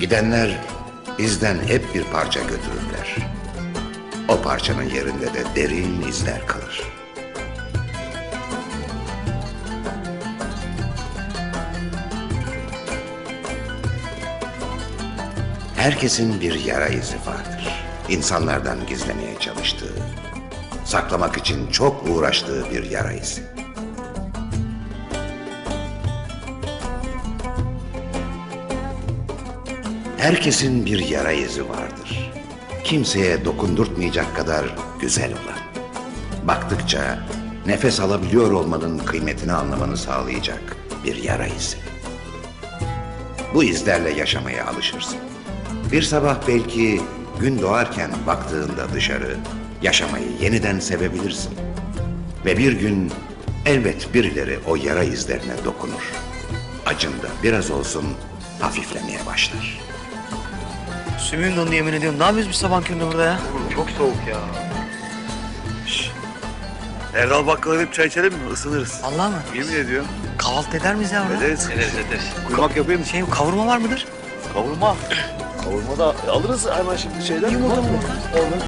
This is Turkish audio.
Gidenler izden hep bir parça götürürler. O parçanın yerinde de derin izler kalır. Herkesin bir yara izi vardır. İnsanlardan gizlemeye çalıştığı, saklamak için çok uğraştığı bir yara izi. Herkesin bir yara izi vardır. Kimseye dokundurtmayacak kadar güzel olan. Baktıkça nefes alabiliyor olmanın kıymetini anlamanı sağlayacak bir yara izi. Bu izlerle yaşamaya alışırsın. Bir sabah belki gün doğarken baktığında dışarı yaşamayı yeniden sevebilirsin. Ve bir gün elbet birileri o yara izlerine dokunur. Acın da biraz olsun hafiflemeye başlar. Sümüğüm dondu yemin ediyorum. Ne yapıyoruz biz sabah köründe burada ya? Çok soğuk ya. Şş. Erdal bakkala gidip çay içelim mi? Isınırız. Vallahi mı? Yemin ediyorum. Kahvaltı eder miyiz ya orada? Ederiz. Ederiz ederiz. Kuymak yapayım mı? Şey kavurma var mıdır? Kavurma. Kavurma da alırız hemen şimdi şeyden. Yumurta mı?